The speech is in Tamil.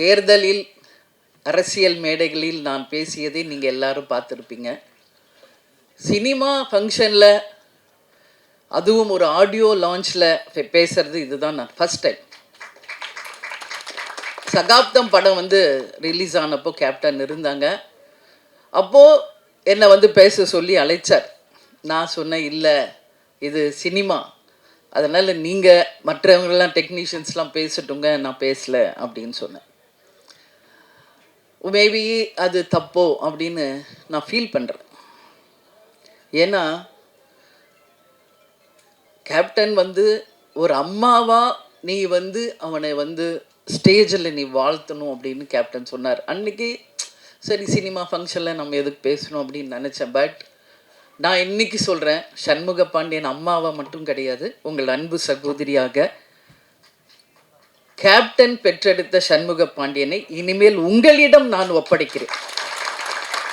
தேர்தலில் அரசியல் மேடைகளில் நான் பேசியதை நீங்கள் எல்லாரும் பார்த்துருப்பீங்க. சினிமா ஃபங்க்ஷனில் அதுவும் ஒரு ஆடியோ லான்ச்சில் பேசுறது இதுதான் நான் ஃபஸ்ட் டைம் சகாப்தம் படம் வந்து ரிலீஸ் ஆனப்போ கேப்டன் இருந்தாங்க. அப்போது என்னை வந்து பேச சொல்லி அழைச்சார். நான் சொன்னேன் இல்லை இது சினிமா. அதனால் நீங்கள் மற்றவங்களாம் டெக்னீஷியன்ஸ்லாம் பேசட்டுங்க நான் பேசல அப்படின்னு சொன்னேன். மேபி அது தப்போ அப்படின்னு நான் ஃபீல் பண்ணுறேன் ஏன்னா கேப்டன் வந்து ஒரு அம்மாவா நீ வந்து அவனை வந்து ஸ்டேஜில் நீ வாழ்த்தணும் அப்படின்னு கேப்டன் சொன்னார். அன்னைக்கு சரி சினிமா ஃபங்க்ஷனில் நம்ம எதுக்கு பேசணும் அப்படின்னு நினச்சேன். பட் நான் இன்னைக்கு சொல்கிறேன் சண்முக பாண்டியன் அம்மாவாக மட்டும் கிடையாது உங்கள் அன்பு சகோதரியாக கேப்டன் பெற்றெடுத்த சண்முக பாண்டியனை இனிமேல் உங்களிடம் நான் ஒப்படைக்கிறேன்.